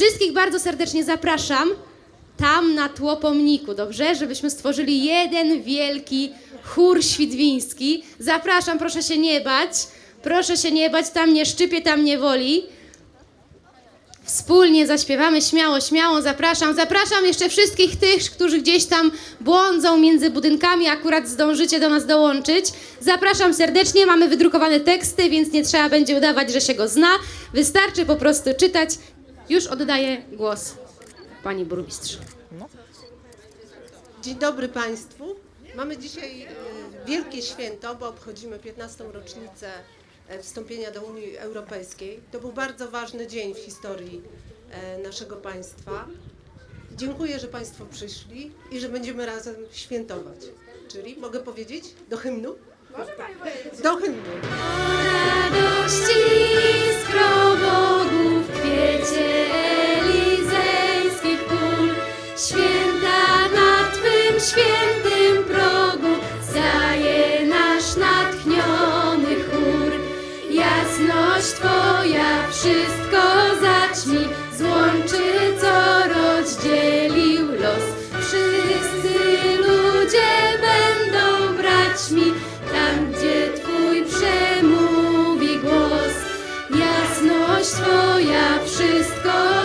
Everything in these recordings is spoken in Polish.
Wszystkich bardzo serdecznie zapraszam tam na tło pomniku, dobrze? Żebyśmy stworzyli jeden wielki chór świdwiński. Zapraszam, proszę się nie bać. Proszę się nie bać, tam nie szczypie, tam nie woli. Wspólnie zaśpiewamy śmiało, śmiało, zapraszam. Zapraszam jeszcze wszystkich tych, którzy gdzieś tam błądzą między budynkami, akurat zdążycie do nas dołączyć. Zapraszam serdecznie, mamy wydrukowane teksty, więc nie trzeba będzie udawać, że się go zna. Wystarczy po prostu czytać. Już oddaję głos pani burmistrz. Dzień dobry Państwu. Mamy dzisiaj e, wielkie święto, bo obchodzimy 15. rocznicę e, wstąpienia do Unii Europejskiej. To był bardzo ważny dzień w historii e, naszego państwa. Dziękuję, że Państwo przyszli i że będziemy razem świętować. Czyli mogę powiedzieć do hymnu? Do hymnu. Twoja wszystko zaćmi, złączy co rozdzielił los. Wszyscy ludzie będą braćmi, tam gdzie Twój przemówi głos. Jasność Twoja wszystko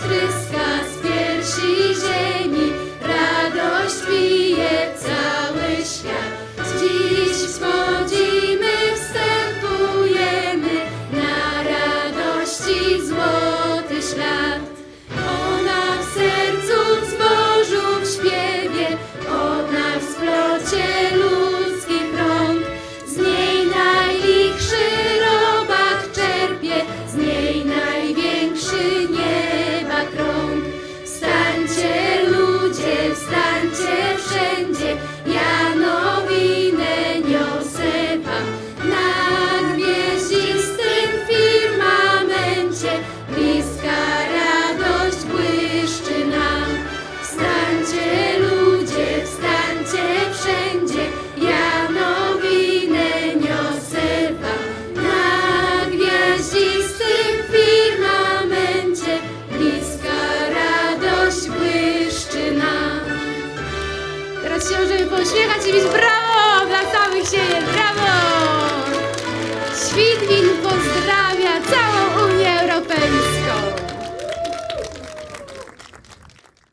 tristes. Teraz się możemy pośmiechać i bić brawo dla całych siebie, brawo!